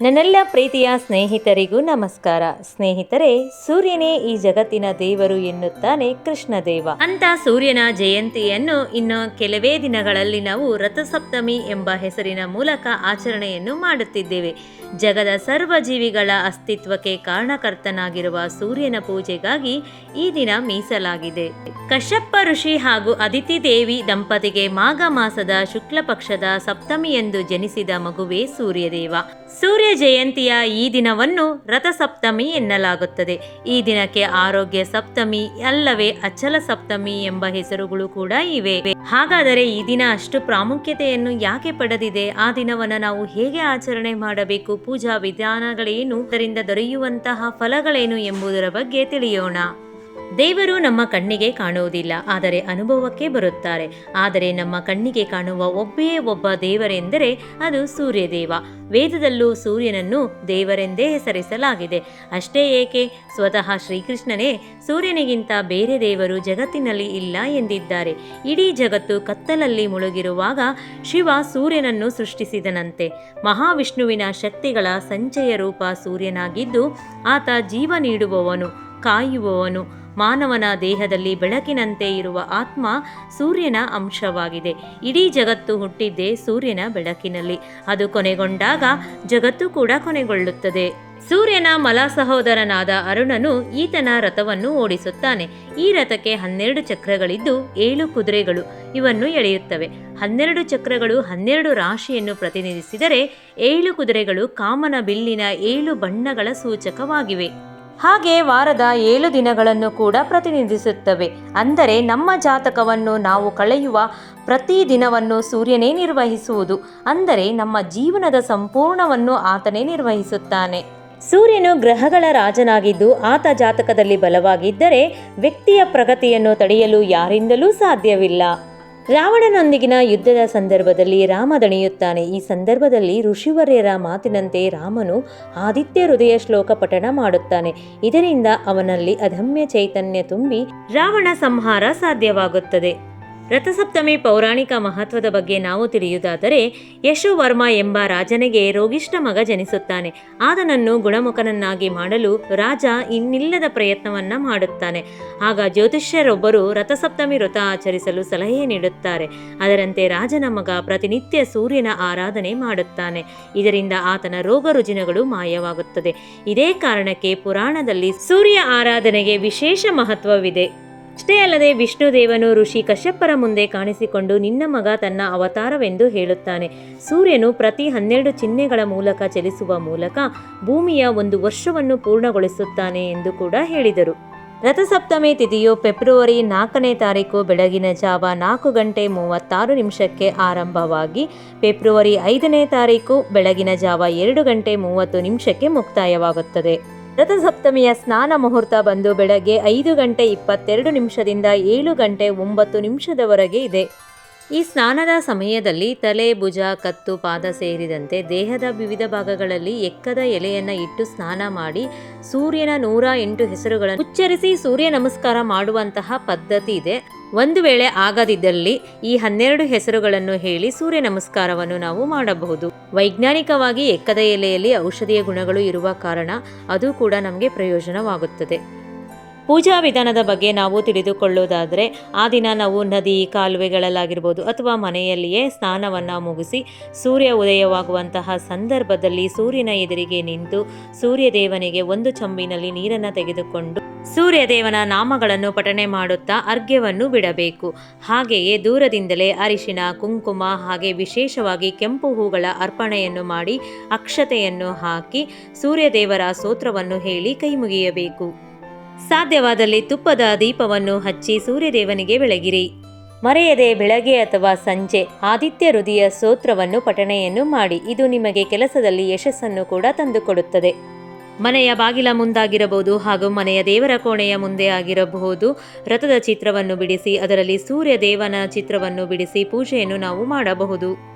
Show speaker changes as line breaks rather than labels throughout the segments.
ನನ್ನೆಲ್ಲ ಪ್ರೀತಿಯ ಸ್ನೇಹಿತರಿಗೂ ನಮಸ್ಕಾರ. ಸ್ನೇಹಿತರೆ, ಸೂರ್ಯನೇ ಈ ಜಗತ್ತಿನ ದೇವರು ಎನ್ನುತ್ತಾನೆ ಕೃಷ್ಣದೇವ. ಅಂತ ಸೂರ್ಯನ ಜಯಂತಿಯನ್ನು ಇನ್ನು ಕೆಲವೇ ದಿನಗಳಲ್ಲಿ ನಾವು ರಥಸಪ್ತಮಿ ಎಂಬ ಹೆಸರಿನ ಮೂಲಕ ಆಚರಣೆಯನ್ನು ಮಾಡುತ್ತಿದ್ದೇವೆ. ಜಗದ ಸರ್ವ ಜೀವಿಗಳ ಅಸ್ತಿತ್ವಕ್ಕೆ ಕಾರಣಕರ್ತನಾಗಿರುವ ಸೂರ್ಯನ ಪೂಜೆಗಾಗಿ ಈ ದಿನ ಮೀಸಲಾಗಿದೆ. ಕಶ್ಯಪ್ಪ ಋಷಿ ಹಾಗೂ ಅದಿತಿ ದೇವಿ ದಂಪತಿಗೆ ಮಾಘ ಮಾಸದ ಶುಕ್ಲ ಪಕ್ಷದ ಸಪ್ತಮಿಯಂದು ಜನಿಸಿದ ಮಗುವೇ ಸೂರ್ಯದೇವ. ಸೂರ್ಯ ಜಯಂತಿಯ ಈ ದಿನವನ್ನು ರಥಸಪ್ತಮಿ ಎನ್ನಲಾಗುತ್ತದೆ. ಈ ದಿನಕ್ಕೆ ಆರೋಗ್ಯ ಸಪ್ತಮಿ, ಅಲ್ಲವೇ ಅಚಲ ಸಪ್ತಮಿ ಎಂಬ ಹೆಸರುಗಳು ಕೂಡ ಇವೆ. ಹಾಗಾದರೆ ಈ ದಿನ ಅಷ್ಟು ಪ್ರಾಮುಖ್ಯತೆಯನ್ನು ಯಾಕೆ ಪಡೆದಿದೆ? ಆ ದಿನವನ್ನು ನಾವು ಹೇಗೆ ಆಚರಣೆ ಮಾಡಬೇಕು? ಪೂಜಾ ವಿಧಾನಗಳೇನು? ಅದರಿಂದ ದೊರೆಯುವಂತಹ ಫಲಗಳೇನು ಎಂಬುದರ ಬಗ್ಗೆ ತಿಳಿಯೋಣ. ದೇವರು ನಮ್ಮ ಕಣ್ಣಿಗೆ ಕಾಣುವುದಿಲ್ಲ, ಆದರೆ ಅನುಭವಕ್ಕೆ ಬರುತ್ತಾರೆ. ಆದರೆ ನಮ್ಮ ಕಣ್ಣಿಗೆ ಕಾಣುವ ಒಬ್ಬೇ ಒಬ್ಬ ದೇವರೆಂದರೆ ಅದು ಸೂರ್ಯದೇವ. ವೇದದಲ್ಲೂ ಸೂರ್ಯನನ್ನು ದೇವರೆಂದೇ ಹೆಸರಿಸಲಾಗಿದೆ. ಅಷ್ಟೇ ಏಕೆ? ಸ್ವತಃ ಶ್ರೀಕೃಷ್ಣನೇ ಸೂರ್ಯನಿಗಿಂತ ಬೇರೆ ದೇವರು ಜಗತ್ತಿನಲ್ಲಿ ಇಲ್ಲ ಎಂದಿದ್ದಾರೆ. ಇಡೀ ಜಗತ್ತು ಕತ್ತಲಲ್ಲಿ ಮುಳುಗಿರುವಾಗ ಶಿವ ಸೂರ್ಯನನ್ನು ಸೃಷ್ಟಿಸಿದನಂತೆ. ಮಹಾವಿಷ್ಣುವಿನ ಶಕ್ತಿಗಳ ಸಂಚಯ ರೂಪ ಸೂರ್ಯನಾಗಿದ್ದು ಆತ ಜೀವ ನೀಡುವವನು, ಕಾಯುವವನು. ಮಾನವನ ದೇಹದಲ್ಲಿ ಬೆಳಕಿನಂತೆ ಇರುವ ಆತ್ಮ ಸೂರ್ಯನ ಅಂಶವಾಗಿದೆ. ಇಡೀ ಜಗತ್ತು ಹುಟ್ಟಿದ್ದೇ ಸೂರ್ಯನ ಬೆಳಕಿನಲ್ಲಿ. ಅದು ಕೊನೆಗೊಂಡಾಗ ಜಗತ್ತು ಕೂಡ ಕೊನೆಗೊಳ್ಳುತ್ತದೆ. ಸೂರ್ಯನ ಮಲ ಸಹೋದರನಾದ ಅರುಣನು ಈತನ ರಥವನ್ನು ಓಡಿಸುತ್ತಾನೆ. ಈ ರಥಕ್ಕೆ ಹನ್ನೆರಡು ಚಕ್ರಗಳಿದ್ದು ಏಳು ಕುದುರೆಗಳು ಇವನ್ನು ಎಳೆಯುತ್ತವೆ. ಹನ್ನೆರಡು ಚಕ್ರಗಳು ಹನ್ನೆರಡು ರಾಶಿಯನ್ನು ಪ್ರತಿನಿಧಿಸಿದರೆ ಏಳು ಕುದುರೆಗಳು ಕಾಮನ ಬಿಲ್ಲಿನ ಏಳು ಬಣ್ಣಗಳ ಸೂಚಕವಾಗಿವೆ. ಹಾಗೆ ವಾರದ ಏಳು ದಿನಗಳನ್ನು ಕೂಡ ಪ್ರತಿನಿಧಿಸುತ್ತವೆ. ಅಂದರೆ ನಮ್ಮ ಜಾತಕವನ್ನು ನಾವು ಕಳೆಯುವ ಪ್ರತಿ ದಿನವನ್ನು ಸೂರ್ಯನೇ ನಿರ್ವಹಿಸುವುದು. ಅಂದರೆ ನಮ್ಮ ಜೀವನದ ಸಂಪೂರ್ಣವನ್ನು ಆತನೇ ನಿರ್ವಹಿಸುತ್ತಾನೆ. ಸೂರ್ಯನು ಗ್ರಹಗಳ ರಾಜನಾಗಿದ್ದು ಆತ ಜಾತಕದಲ್ಲಿ ಬಲವಾಗಿದ್ದರೆ ವ್ಯಕ್ತಿಯ ಪ್ರಗತಿಯನ್ನು ತಡೆಯಲು ಯಾರಿಂದಲೂ ಸಾಧ್ಯವಿಲ್ಲ. ರಾವಣನೊಂದಿಗಿನ ಯುದ್ಧದ ಸಂದರ್ಭದಲ್ಲಿ ರಾಮ ದಣಿಯುತ್ತಾನೆ. ಈ ಸಂದರ್ಭದಲ್ಲಿ ಋಷಿವರ್ಯರ ಮಾತಿನಂತೆ ರಾಮನು ಆದಿತ್ಯ ಹೃದಯ ಶ್ಲೋಕ ಪಠಣ ಮಾಡುತ್ತಾನೆ. ಇದರಿಂದ ಅವನಲ್ಲಿ ಅಧಮ್ಯ ಚೈತನ್ಯ ತುಂಬಿ ರಾವಣ ಸಂಹಾರ ಸಾಧ್ಯವಾಗುತ್ತದೆ. ರಥಸಪ್ತಮಿ ಪೌರಾಣಿಕ ಮಹತ್ವದ ಬಗ್ಗೆ ನಾವು ತಿಳಿಯುವುದಾದರೆ, ಯಶೋವರ್ಮ ಎಂಬ ರಾಜನಿಗೆ ರೋಗಿಷ್ಠ ಮಗ ಜನಿಸುತ್ತಾನೆ. ಆತನನ್ನು ಗುಣಮುಖನನ್ನಾಗಿ ಮಾಡಲು ರಾಜ ಇನ್ನಿಲ್ಲದ ಪ್ರಯತ್ನವನ್ನ ಮಾಡುತ್ತಾನೆ. ಆಗ ಜ್ಯೋತಿಷ್ಯರೊಬ್ಬರು ರಥಸಪ್ತಮಿ ವ್ರತ ಆಚರಿಸಲು ಸಲಹೆ ನೀಡುತ್ತಾರೆ. ಅದರಂತೆ ರಾಜನ ಮಗ ಪ್ರತಿನಿತ್ಯ ಸೂರ್ಯನ ಆರಾಧನೆ ಮಾಡುತ್ತಾನೆ. ಇದರಿಂದ ಆತನ ರೋಗ ರುಜಿನಗಳು ಮಾಯವಾಗುತ್ತದೆ. ಇದೇ ಕಾರಣಕ್ಕೆ ಪುರಾಣದಲ್ಲಿ ಸೂರ್ಯ ಆರಾಧನೆಗೆ ವಿಶೇಷ ಮಹತ್ವವಿದೆ. ಅಷ್ಟೇ ಅಲ್ಲದೆ ವಿಷ್ಣುದೇವನು ಋಷಿ ಕಶ್ಯಪ್ಪರ ಮುಂದೆ ಕಾಣಿಸಿಕೊಂಡು ನಿನ್ನ ಮಗ ತನ್ನ ಅವತಾರವೆಂದು ಹೇಳುತ್ತಾನೆ. ಸೂರ್ಯನು ಪ್ರತಿ ಹನ್ನೆರಡು ಚಿಹ್ನೆಗಳ ಮೂಲಕ ಚಲಿಸುವ ಮೂಲಕ ಭೂಮಿಯ ಒಂದು ವರ್ಷವನ್ನು ಪೂರ್ಣಗೊಳಿಸುತ್ತಾನೆ ಎಂದು ಕೂಡ ಹೇಳಿದರು. ರಥಸಪ್ತಮಿ ತಿಥಿಯು ಫೆಬ್ರವರಿ ನಾಲ್ಕನೇ ತಾರೀಕು ಬೆಳಗಿನ ಜಾವ ನಾಲ್ಕು ಗಂಟೆ ಮೂವತ್ತಾರು ನಿಮಿಷಕ್ಕೆ ಆರಂಭವಾಗಿ ಫೆಬ್ರವರಿ ಐದನೇ ತಾರೀಕು ಬೆಳಗಿನ ಜಾವ ಎರಡು ಗಂಟೆ ಮೂವತ್ತು ನಿಮಿಷಕ್ಕೆ ಮುಕ್ತಾಯವಾಗುತ್ತದೆ. ರಥಸಪ್ತಮಿಯ ಸ್ನಾನ ಮುಹೂರ್ತ ಬಂದು ಬೆಳಗ್ಗೆ ಐದು ಗಂಟೆ ಇಪ್ಪತ್ತೆರಡು ನಿಮಿಷದಿಂದ ಏಳು ಗಂಟೆ ಒಂಬತ್ತು ನಿಮಿಷದವರೆಗೆ ಇದೆ. ಈ ಸ್ನಾನದ ಸಮಯದಲ್ಲಿ ತಲೆ, ಭುಜ, ಕತ್ತು, ಪಾದ ಸೇರಿದಂತೆ ದೇಹದ ವಿವಿಧ ಭಾಗಗಳಲ್ಲಿ ಎಕ್ಕದ ಎಲೆಯನ್ನು ಇಟ್ಟು ಸ್ನಾನ ಮಾಡಿ ಸೂರ್ಯನ ನೂರ ಎಂಟು ಹೆಸರುಗಳನ್ನು ಉಚ್ಚರಿಸಿ ಸೂರ್ಯ ನಮಸ್ಕಾರ ಮಾಡುವಂತಹ ಪದ್ಧತಿ ಇದೆ. ಒಂದು ವೇಳೆ ಆಗದಿದ್ದಲ್ಲಿ ಈ ಹನ್ನೆರಡು ಹೆಸರುಗಳನ್ನು ಹೇಳಿ ಸೂರ್ಯ ನಮಸ್ಕಾರವನ್ನು ನಾವು ಮಾಡಬಹುದು. ವೈಜ್ಞಾನಿಕವಾಗಿ ಎಕ್ಕದ ಎಲೆಯಲ್ಲಿ ಔಷಧೀಯ ಗುಣಗಳು ಇರುವ ಕಾರಣ ಅದು ಕೂಡ ನಮಗೆ ಪ್ರಯೋಜನವಾಗುತ್ತದೆ. ಪೂಜಾ ವಿಧಾನದ ಬಗ್ಗೆ ನಾವು ತಿಳಿದುಕೊಳ್ಳೋದಾದರೆ ಆ ದಿನ ನಾವು ನದಿ, ಕಾಲುವೆಗಳಲ್ಲಾಗಿರ್ಬೋದು ಅಥವಾ ಮನೆಯಲ್ಲಿಯೇ ಸ್ನಾನವನ್ನು ಮುಗಿಸಿ ಸೂರ್ಯ ಉದಯವಾಗುವಂತಹ ಸಂದರ್ಭದಲ್ಲಿ ಸೂರ್ಯನ ಎದುರಿಗೆ ನಿಂತು ಸೂರ್ಯದೇವನಿಗೆ ಒಂದು ಚಂಬಿನಲ್ಲಿ ನೀರನ್ನು ತೆಗೆದುಕೊಂಡು ಸೂರ್ಯದೇವನ ನಾಮಗಳನ್ನು ಪಠನೆ ಮಾಡುತ್ತಾ ಅರ್ಘ್ಯವನ್ನು ಬಿಡಬೇಕು. ಹಾಗೆಯೇ ದೂರದಿಂದಲೇ ಅರಿಶಿನ, ಕುಂಕುಮ ಹಾಗೆ ವಿಶೇಷವಾಗಿ ಕೆಂಪು ಹೂಗಳ ಅರ್ಪಣೆಯನ್ನು ಮಾಡಿ ಅಕ್ಷತೆಯನ್ನು ಹಾಕಿ ಸೂರ್ಯದೇವರ ಸ್ತೋತ್ರವನ್ನು ಹೇಳಿ ಕೈ ಮುಗಿಯಬೇಕು ಸಾಧ್ಯವಾದಲ್ಲಿ ತುಪ್ಪದ ದೀಪವನ್ನು ಹಚ್ಚಿ ಸೂರ್ಯದೇವನಿಗೆ ಬೆಳಗಿರಿ. ಮರೆಯದೆ ಬೆಳಗ್ಗೆ ಅಥವಾ ಸಂಜೆ ಆದಿತ್ಯ ಹೃದಯ ಸ್ತೋತ್ರವನ್ನು ಪಠಣೆಯನ್ನು ಮಾಡಿ. ಇದು ನಿಮಗೆ ಕೆಲಸದಲ್ಲಿ ಯಶಸ್ಸನ್ನು ಕೂಡ ತಂದುಕೊಡುತ್ತದೆ. ಮನೆಯ ಬಾಗಿಲ ಮುಂದಾಗಿರಬಹುದು ಹಾಗೂ ಮನೆಯ ದೇವರ ಕೋಣೆಯ ಮುಂದೆ ಆಗಿರಬಹುದು. ರಥದ ಚಿತ್ರವನ್ನು ಬಿಡಿಸಿ, ಅದರಲ್ಲಿ ಸೂರ್ಯ ದೇವನ ಚಿತ್ರವನ್ನು ಬಿಡಿಸಿ ಪೂಜೆಯನ್ನು ನಾವು ಮಾಡಬಹುದು.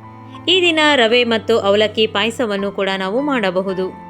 ಈ ದಿನ ರವೆ ಮತ್ತು ಅವಲಕ್ಕಿ ಪಾಯಸವನ್ನು ಕೂಡ ನಾವು ಮಾಡಬಹುದು.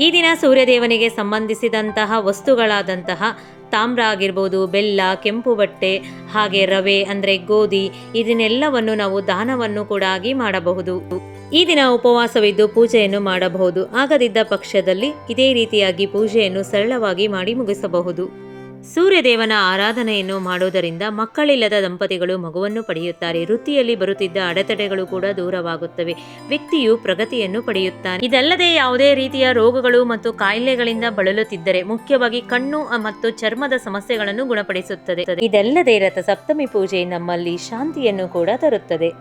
ಈ ದಿನ ಸೂರ್ಯದೇವನಿಗೆ ಸಂಬಂಧಿಸಿದಂತಹ ವಸ್ತುಗಳಾದಂತಹ ತಾಮ್ರ ಆಗಿರ್ಬೋದು, ಬೆಲ್ಲ, ಕೆಂಪು ಬಟ್ಟೆ, ಹಾಗೆ ರವೆ, ಅಂದರೆ ಗೋಧಿ, ಇದನ್ನೆಲ್ಲವನ್ನು ನಾವು ದಾನವನ್ನು ಕೂಡ ಆಗಿ ಮಾಡಬಹುದು. ಈ ದಿನ ಉಪವಾಸವಿದ್ದು ಪೂಜೆಯನ್ನು ಮಾಡಬಹುದು. ಆಗದಿದ್ದ ಪಕ್ಷದಲ್ಲಿ ಇದೇ ರೀತಿಯಾಗಿ ಪೂಜೆಯನ್ನು ಸರಳವಾಗಿ ಮಾಡಿ ಮುಗಿಸಬಹುದು. ಸೂರ್ಯದೇವನ ಆರಾಧನೆಯನ್ನು ಮಾಡೋದರಿಂದ ಮಕ್ಕಳಿಲ್ಲದ ದಂಪತಿಗಳು ಮಗುವನ್ನು ಪಡೆಯುತ್ತಾರೆ. ವೃತ್ತಿಯಲ್ಲಿ ಬರುತ್ತಿದ್ದ ಅಡೆತಡೆಗಳು ಕೂಡ ದೂರವಾಗುತ್ತವೆ. ವ್ಯಕ್ತಿಯು ಪ್ರಗತಿಯನ್ನು ಪಡೆಯುತ್ತಾನೆ. ಇದಲ್ಲದೆ ಯಾವುದೇ ರೀತಿಯ ರೋಗಗಳು ಮತ್ತು ಕಾಯಿಲೆಗಳಿಂದ ಬಳಲುತ್ತಿದ್ದರೆ ಮುಖ್ಯವಾಗಿ ಕಣ್ಣು ಮತ್ತು ಚರ್ಮದ ಸಮಸ್ಯೆಗಳನ್ನು ಗುಣಪಡಿಸುತ್ತದೆ. ಇದಲ್ಲದೆ ರಥ ಸಪ್ತಮಿ ಪೂಜೆ ನಮ್ಮಲ್ಲಿ ಶಾಂತಿಯನ್ನು ಕೂಡ ತರುತ್ತದೆ.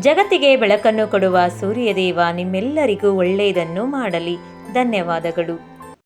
ಜಗತ್ತಿಗೆ ಬೆಳಕನ್ನು ಕೊಡುವ ಸೂರ್ಯದೇವ ನಿಮ್ಮೆಲ್ಲರಿಗೂ ಒಳ್ಳೆಯದನ್ನು ಮಾಡಲಿ. ಧನ್ಯವಾದಗಳು.